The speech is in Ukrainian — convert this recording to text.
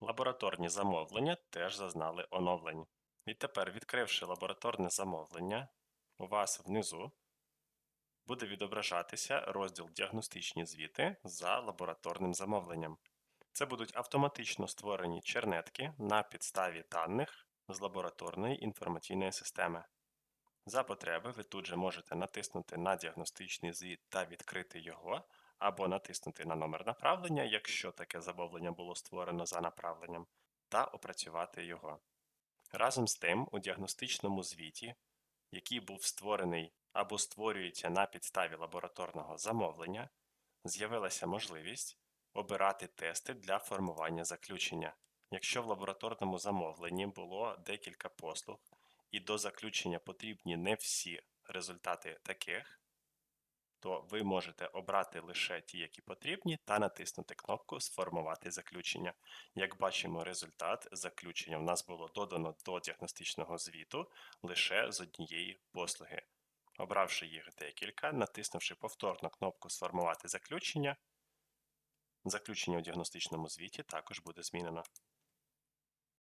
Лабораторні замовлення теж зазнали оновлень. Відтепер, відкривши лабораторне замовлення, у вас внизу буде відображатися розділ Діагностичні звіти за лабораторним замовленням. Це будуть автоматично створені чернетки на підставі даних з лабораторної інформаційної системи. За потреби ви тут же можете натиснути на діагностичний звіт та відкрити його, або натиснути на номер направлення, якщо таке замовлення було створено за направленням, та опрацювати його. Разом з тим, у діагностичному звіті, який був створений або створюється на підставі лабораторного замовлення, з'явилася можливість обирати тести для формування заключення. Якщо в лабораторному замовленні було декілька послуг, і до заключення потрібні не всі результати таких, то ви можете обрати лише ті, які потрібні, та натиснути кнопку Сформувати заключення. Як бачимо, результат заключення в нас було додано до діагностичного звіту лише з однієї послуги. Обравши їх декілька, натиснувши повторно кнопку Сформувати заключення, заключення у діагностичному звіті також буде змінено.